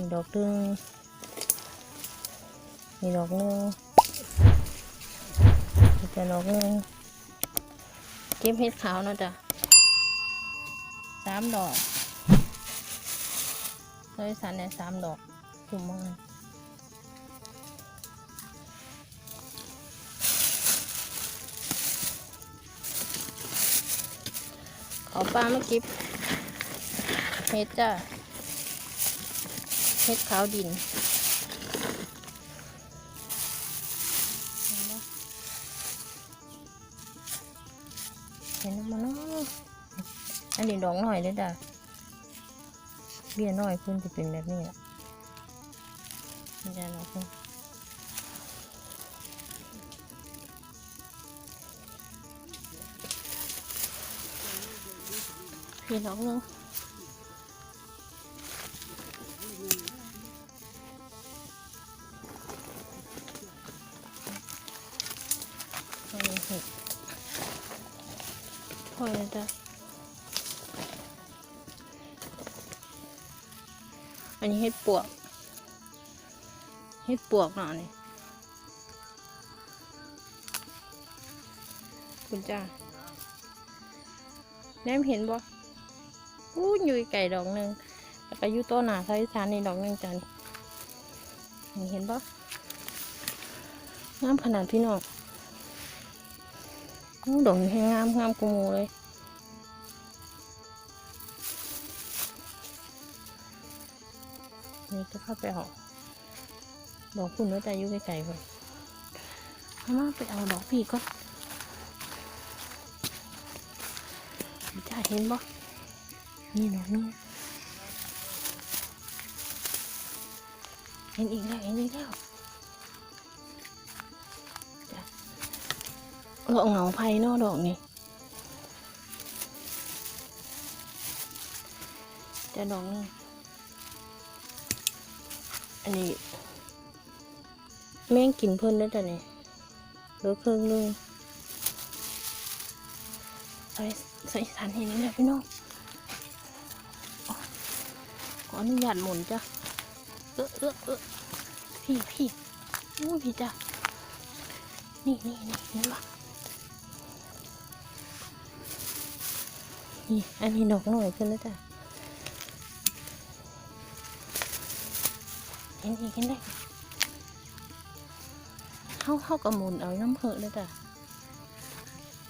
ีดอกหนึ่งนี่ดอกหนึ่งนี่จะดอกหนึ่งเก็บเห็ดขาวเนาะจ้ะสามดอกเลยสันเนี่ยสามดอกถุมมันเอปลามาเก็บเห็ดจ้ะ ห็ดขาวดินเห็นมันเนาะอันนี้ดอกหน่อยเด้อจ้ะเบี้ยน้อยเพิ่นจะเป็นแบบนี้แหละมันจะดอกเพิ่นพี่ดอกหนึง อันนี้เห็ดปวกเห็ดปวกเนาะนี่คุณจ้าแนมเห็นบ่อู้ยอยู่ไก่ดอกหนึ่งแล้วก็ยู่ต้หนาไซสานนี่ดอกหนึ่งจ้ะนี่เห็นบ่งามขนาดพี่น้องอู้ดอกนี้ให้งามงามกูมูเลย นี่ก็เข้าไปเอาดอกคุณว้แต่อยู่ไกลๆไปเอามาไปเอาดอกพี่ก็จะเห็นบ่นี่ดอกนึงเห็นอีกแล้วเห็นอีกแล้วดอกเหงาไผ่นอดอกนี้จะดอกนี้ นนี้ แม่งกินเพิ่นได้แต่เนี่ยเหลือครึ่งหนึงใส่ใส่สันเห็นนี่แหละพี่น้องขออนุญาตหมุนจ้ะเออเออเออพี่พี่อู้พี่จ้ะนี่นี่นี่เห็นปะนี่อันนี้ดอกหน่อยขึ้นแล้วจ้ะ เห็นอีกเห็นได้เข้าเข้ากับมุนเอาน้ำเพลเลยจ้ะ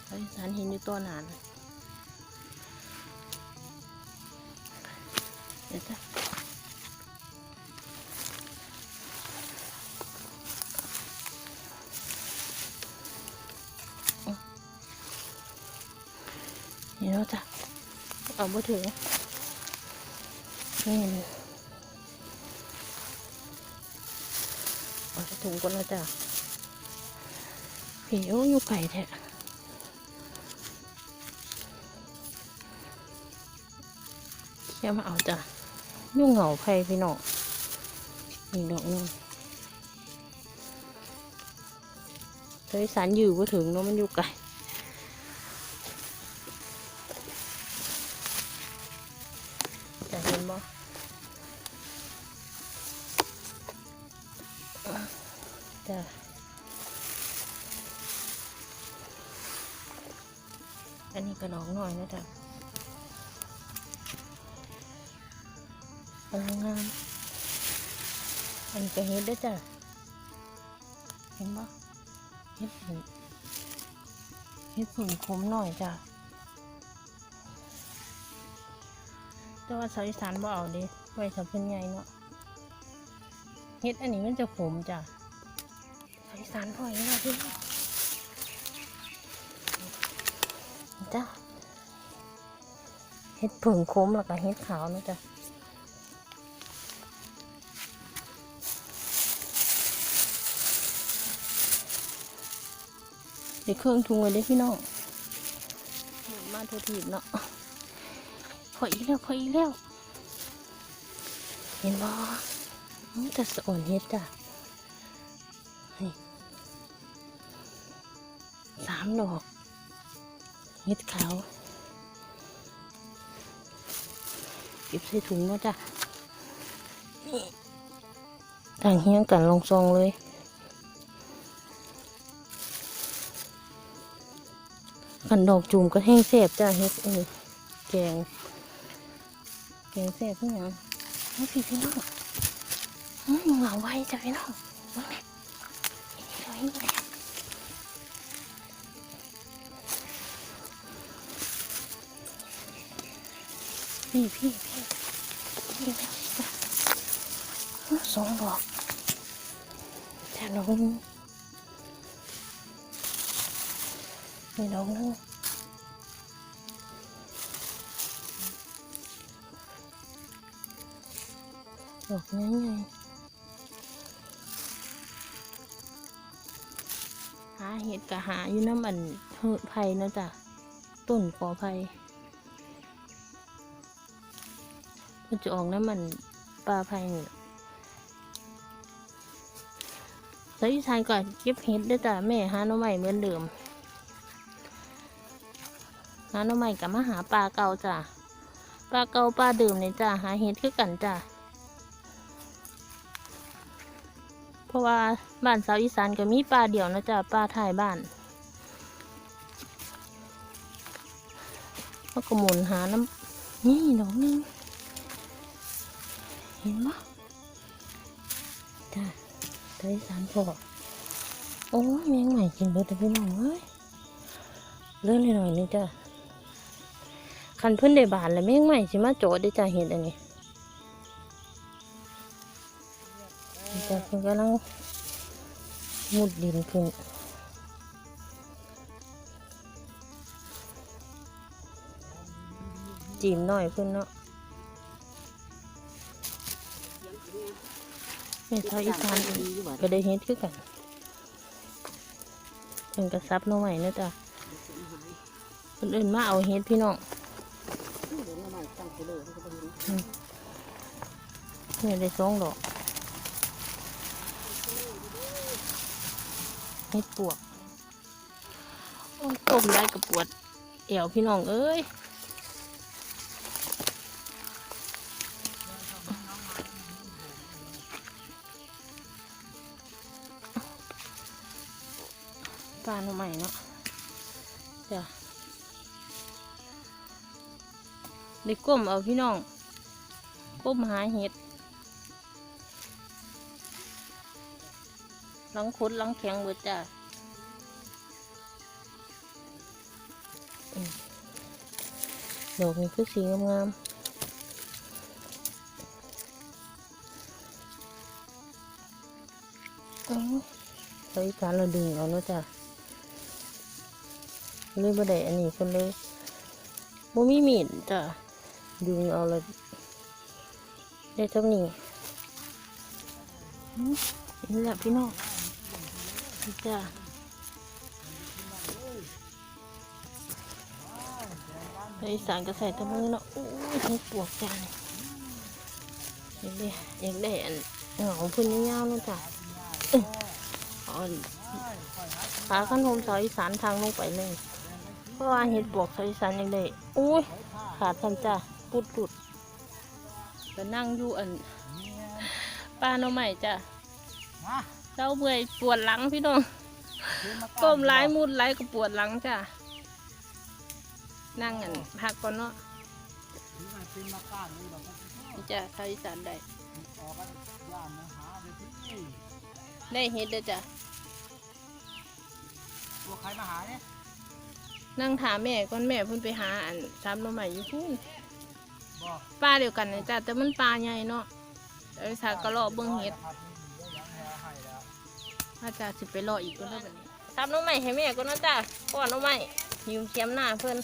ไอ้สารเห็นอยู่ตัวหนานเดี๋ยวจ้ะอืมนี่แล้วจ้ะเอาบ่ถึงนี่ ถุงก่อนนะจ้ะผีโอ้อยู่ไก่แท้เขี่ยมาเอาจ้ะยุ่งเหงาไผ่พี่น้องนี่ดอกหนึงเคยสารอยู่ก็ถึงเนาะมันอยู่ไก่จะเห็นบ่ จ้ะอันนี้ก็น้องหน่อยนะจ๊ะกำลังงามอันนี้ก็เฮ็ดด้วยจ้ะ เห็นปะเฮ็ดผึ่งเฮ็ดผึ่งคมหน่อยจ้ะ แต่ว่าสาวอีสานบ่เอาดิไว้สับเพิ่นใหญ่เนาะ เฮ็ดอันนี้มันจะขมจ้ะ สายสารพ่อยนะพี่จ้าเฮ็ดผึ่งโค้มแล้วก็เฮ็ดขาวนะจ๊ะเดี๋ยวเครื่องทุงไว้ได้พี่น้องมมาเททีบเนาะพออีกแล้วพออีกแล้ว เห็นบ่อื้อแต่สอนเฮ็ดจ้ะามดอกเห็ดขาวเก็บใส่ถุงเนาะจ้ะต่างเฮียงกันลงซองเลยขันดอกจุ่มก็แห้งแสบจ้าเฮ็ดเออแกง แกงแสบเพี่น้องเอาพี่พี่น้องอื้อเหงาไว้จ้ะพี่น้องว่าไงเอาให้ดูเลย พี่พี่พี่พี่แม่จ้ะสองดอกแต่ดอกนึงมีดอกนึงดอกนี้ไงหาเห็ดกะหาอยู่น้ำอันเฮอไผ่นะจ๊ะต้นกอไผ่ มันจะออกน้ำมันปลาไผ่นี่แล้วอีชายก่อนเก็บเห็ดด้วยจ้ะแม่หาน้องใหม่เหมือนเดิมหาหน้องใหม่กับมาหาปลาเก่าจ้ะปลาเก่าปลาเดิมเนี่ยจ้ะหาเห็ดคือกันจ้ะเพราะว่าบ้านสาวอีสานก็มีปลาเดี่ยวนะจ๊ะปลาถ่ายบ้านแล้วก็หมุนหาน้ำนี่ดอกหนึง เห็นปะจ้ะสาวอีสานพอโอ้ยแมงใหม่กินเบิดแต่พี่น้องเอ้ยเลื่อนหน่อยๆนึงจ้ะคันเพิ่นได้บานแล้วแมงใหม่สิมาโจดได้จ้ะเห็นอันนี้จ้ะเพิ่นกำลังมุดดินขึ้นจีมหน่อยเพิ่นเนาะ นี่ยชาวอีสานก็ได้เฮ็ดคือกันเพิ่นกระซับน้องใหม่นะจ๊ะคนอื่นมาเอาเฮ็ดพี่น้องอืมเนี่ยได้สองดอกเฮ็ดปวกต้มได้กับปวดเอวพี่น้องเอ้ยาหน่อใหม่เนาะเดี๋ยวได้ก้มเอาพี่น้อง ก้มหาเห็ดลังคุดลังแข็งเบิดจ้ะดอกนี้คือสีงามๆอ๋อใช้การเราดึงเอาเนาะจ้ะ เลยบ่ได้อันนี้คนเลยบ่มีมีดจ้ะดึงเอาเลยได้เท่านี้อืมนี่แหละพี่น้องจ้าในอีสานก็ใส่ตะมือเนาะโอ้ยทั้งปวกจานอยากได้อยากได้เหงาพุ่นยาวๆนะจ้ะอ้ยเอขาขั้นโฮมสาวอีสานทางลงไปเลย ราะว่าเห็ดปวกสาวอีสานอยากได้โอ้ยขาดทำจ้ะปุดปุดๆก็นั่งอยู่อันป้าหน้องใหม่จ้ะเจ้าเบื่อยปวดหลังพี่น้องก้มไล่มุดไล่ก็ปวดหลังจ้ะนั่งกันพักก่อนเนาะนี่จ้ะชาวอีสานได้ได้เฮ็ดเด้อจ้ะตัวใครมาหาเนี่ย นั่งถามแม่ก่อนแม่เพิ่นไปหาอันตามหน่อใหม่อยู่พุ่นบอกปลาเดียวกันนะจ้ะแต่มันปลาใหญ่เนาะเดี๋ยวสากก็รอเบิ่งเฮ็ดครับนี่เดี๋ยวยังแพ้ให้แล้วถ้าจะสิไปรออีกก็ได้แบบนี้ตามหน่อใหม่ให้แม่ก่อนเนาะจ้ะก่อนหน่อใหม่ยืมเข็มหน้าเพิ่น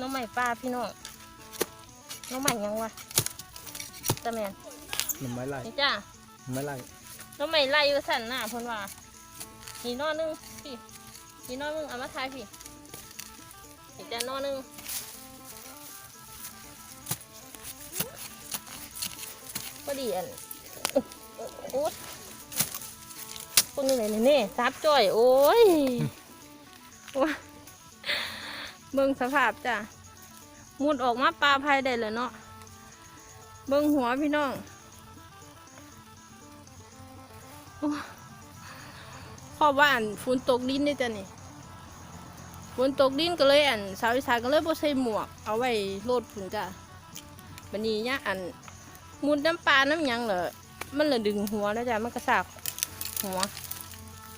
น้องใหม่ปลาพี่น้องน้องใหม่ยังวะตาแมนหนุ่มไม้ไล่นี่จ้าไม้ไล่น้องใหม่ไล่อยู่สั่นหน้าเพิ่นว่า นี่นอนึงพี่นี่นอนึงเอามาทายพี่นี่จ้านอนึงพอดีอันโอ๊ยคนนึงไหนนี่นี่ซับจ่อย โอ้ยว้าเบิ่งสภาพจ้ะมุดออกมาปลาภัยได้เลยเนาะเบิ้งหัวพี่น้อง โอ้พ่อว่าอันฝนตกดินนี่จ้ะนี่ฝนตกดินก็เลยอันสาวอีสานก็เลยบ่ใส่หมวก เอาไว้โลดผุนจ้ะบันนี้เนี่ยอันมุดน้ำปลาน้ำยังเหรอมันเหลยดึงหัวแล้วจ้ะมันกระสากหัว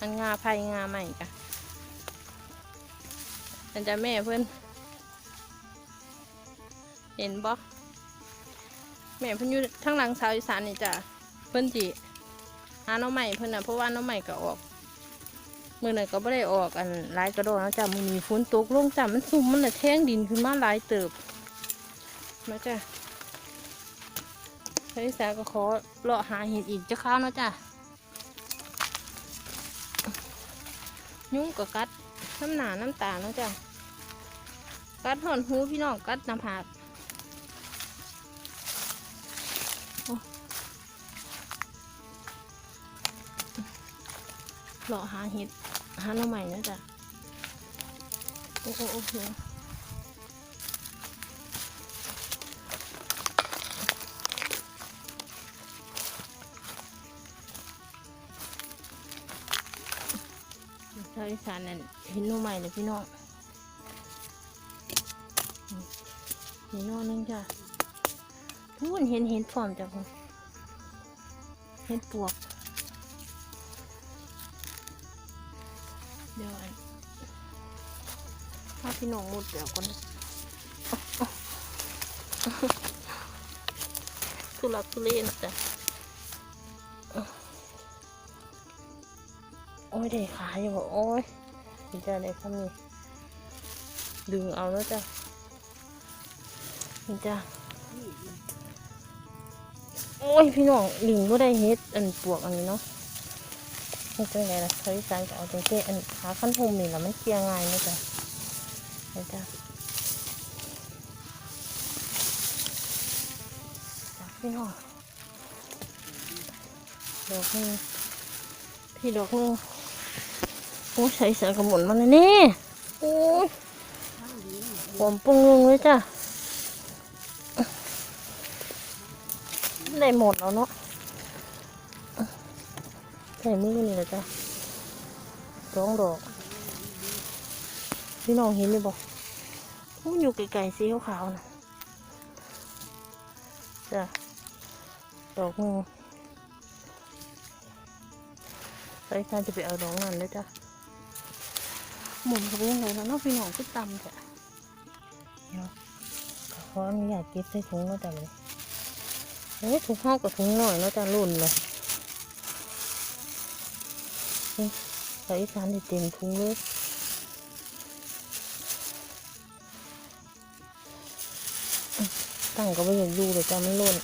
อันงาไผ่งาใหม่จ้ะอันจะแม่เพื่อนเห็นบ่แม่เพิ่นอยู่ทางหลังสาวอีสานนี่จ้ะเพิ่นจิหาน้องใหม่เพิ่นน่ะเพราะว่าน้องใหม่ก็ออก มือนั้นก็บ่ได้ออกอันลายกระโดดนะจ้ะมื้อนี้ฝนตกลงจ้ะมันซุ่มมันน่ะแท่งดินขึ้นมาหลายเติบนะจ้ะสาวอีสาก็ขอเลาะหาเห็ดอีกจะข้าวนะจ้ะยุ่งก็กัดน้ำหนาน้ำตาเนาะจ้ะกัดหอนหูพี่น้องกัดน้ำผาก หล่อหาเห็ดหาหน่อใหม่นะจ๊ะโอ้โอ้โอ้โหชาวอีสานนั่นเห็นหน่อใหม่เลยพี่น้องนี่นอนนึงจ้ะพูนเห็นเห็นฟอมจ้ะคุณเห็นปวก เดี๋ยวอันถ้าพี่น้องมุดเดี๋ยวก่อนทุลักทุเลนะจ้ะโอ้ยเด็กขาอยู่โอ้ยดีจ้ะเด็กคำนี้ดึงเอาแล้วจ้ะนี่จ้ะโอ้ยพี่น้องลิงก็ได้เฮ็ดอันปวกอันนี้เนาะันี่จังไงล่ะใช้สารเอาจังเก้อันขาขั้นพมนี่แหละมันเคลียร์ง่ายนะจ๊ะนี่จ้ะจ้ะพี่น้องดอกนึงพี่ดอกนึงโอ้ยใส่สารกระหมุนมาเลยนี่โอ้ยผมปรุงลงเลยจ้ะได้หมดแล้วเนาะ ใส่มือนี่แหละจ้ะสองดอกพี่น้องเห็นไหมบอกมันอยู่ไกลๆสีขาวๆนะจ้ะดอกหนึงไปการจะไปเอาดอกนั้นเลยจ้ะหมุนเขาไปยังไงแล้วเนาะพี่น้องก็ตำจ้ะเนาะขออนุญาตเก็บใส่ถุงแล้วจ้ะเลยเอ้ยถุงห้องกับถุงหน่อยเนาะจะรุ่นเลย ใส่อีสานได้เต็มถุงเลยตั้งก็ไม่อยากอยู่เลยจ้ะมันล่น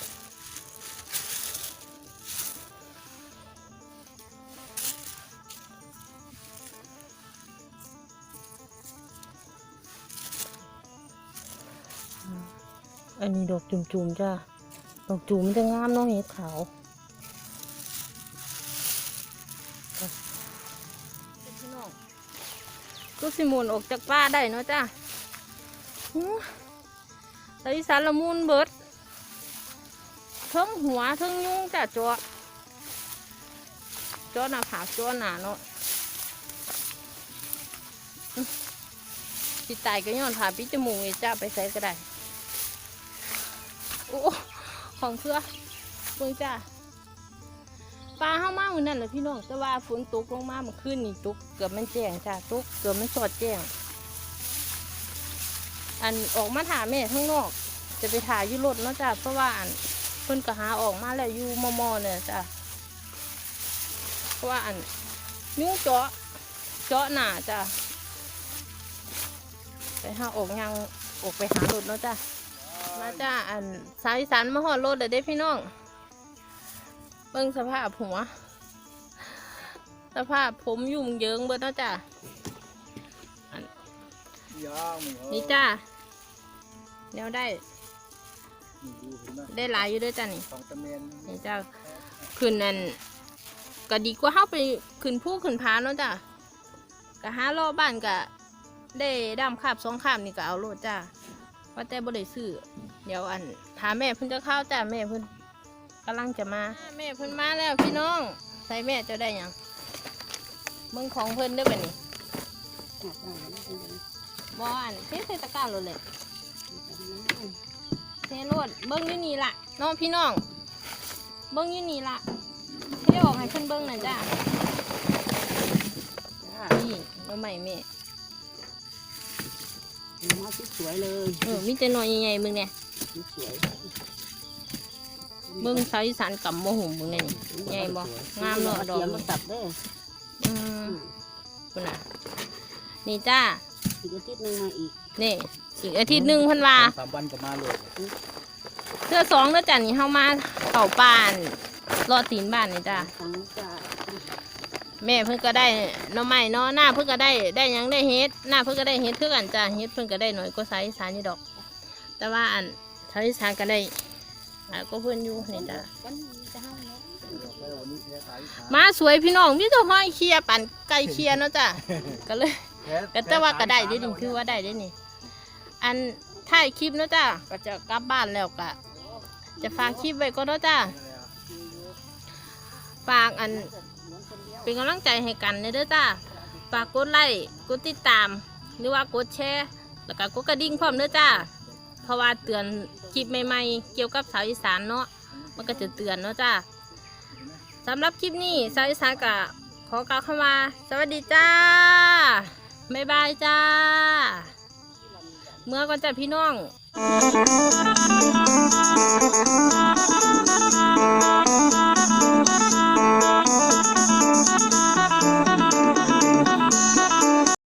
อันนี้ดอกจุ่มๆจ้าดอกจูมมันจะงามเนาะเห็ดขาว สิมุนออกจากป้าได้เนาะจ้าไอ้สารละมุนเบิดเทั้งหัวเทั้งยุ่งจ้ะจอจอหน้าผากจอหน้าเนาะอื้อสิตายก็ย้อนผ่าปิจมูกไอ้จ้าไปใส่ก็ได้ โอ้ ของเพื่อเบิ่งจ้า ปลาเข้ามาเหมือนนั่นแหละพี่น้องแต่ว่าฝนตกลงมาเมื่อคืนนี่ตกเกือบมันแจ้งจ้าตกเกือบมันสอดแจ้ง อันออกมาถ่าแม่ข้างนอก จะไปถ่ายยู่รถเนาะจ้าเพราะว่าอันเพิ่นก็หาออกมาแล้วอยู่มอมอเนี่ยจ้าเพราะว่าอันยุงเจาะเจาะหนาจ้าไปหาออกยังออกไปหารถเนาะจ้ามาจ้าอันสายสานมาหอดรถเด้อเด้พี่น้อง เบิ่งสภาพหัว สภาพผมยุ่งเยิงเบิดเนาะจ้ายาวมึงเอ้ยนี่จ้าเดี๋ยวได้นี่ดูเห็นไหมได้หลายอยู่ด้วยจ้านี่ของตะเมนนี่จ้าขึ้นนั่นก็ดีกว่าเฮาไปขึ้นผู้ขึ้นพาเนาะจ้าก็หารอบบ้านก็ได้ดำขาบสองขาบนี่ก็เอาโลดจ้าว่าแต่บ่ได้ซื้อเดี๋ยวอันถามแม่เพิ่นจะเข้าจ้าแม่เพิ่น กำลังจะมาแม่เพิ่นมาแล้วพี่น้อง ใส่แม่เจะได้หยังเบิ่งของเพิ่นเด้อบัดนี้อยากได้แล้วเป็นยังไงบ่อันเทใส่ตะกร้าโลดเลยเทโลดเบิ่งอยู่นี่ล่ะน้องพี่น้อง เบิ่งอยู่นี่ล่ะเทออกให้เพิ่นเบิ่งหน่อยจ้าจ้านี่น้องใหม่แม่มาสวยๆเลยเออมีแต่น้อยใหญ่ๆมึงเนี่ยสวย เบิ่งสาวอีสานกับโมโหมึงเนี่ยนี่ใหญ่บ่งามเนอะดอกเตรียมมาตัดเด้ออืมคุณน่ะนี่จ้าอีกอาทิตย์หนึงมาอีกนี่อีกอาทิตย์หนึ่งเพันว่าสองสามวันก็มาเลยเสื้อสองแล้วจ้ะนี่เฮามาเข่าบ้านรอตีนบ้านนี่จ้าฟังจ้าแม่เพิ่นก็ได้หน้อไม้เนาะหน้าเพิ่นก็ได้ได้หยังได้เฮ็ดหน้าเพิ่นก็ได้เฮ็ดคือกันจ้าเฮ็ดเพิ่นก็ได้หน่อยก็สายอีสานนี่ดอก แต่ว่าอันสายอีสานก็ได้ อ่าก็เพิ่นอยู่นี่จ้ากันจะห้ามแล้วไปวันนี้แพ้สายสายมาสวยพี่น้องมีแต่ห้อยเคลียร์ปั่นไก่เคลียร์เนาะจ้าก็เลยแพ้ก็แต่ว่าก็ได้เด้นี่คือว่าได้เด้นี่ อันถ่ายคลิปเนาะจ้าก็จะกลับบ้านแล้วก็จะฝากคลิปไว้ก็เนาะจ้าฝากอันเป็นกำลังใจให้กันเด้อจ้าฝากกดไลค์กดติดตาม หรือว่ากดแชร์ แล้วก็กดกระดิ่งพร้อมเด้อจ้า เพราะว่าเตือนคลิปใหม่ๆเกี่ยวกับสาวอีสานเนาะมันก็จะเตือนเนาะจ้าสำหรับคลิปนี้สาวอีสานก็ขอกล่าวคำว่าสวัสดีจ้าบ๊ายบายจ้า เมื่อก่อนจ้ะพี่น้อง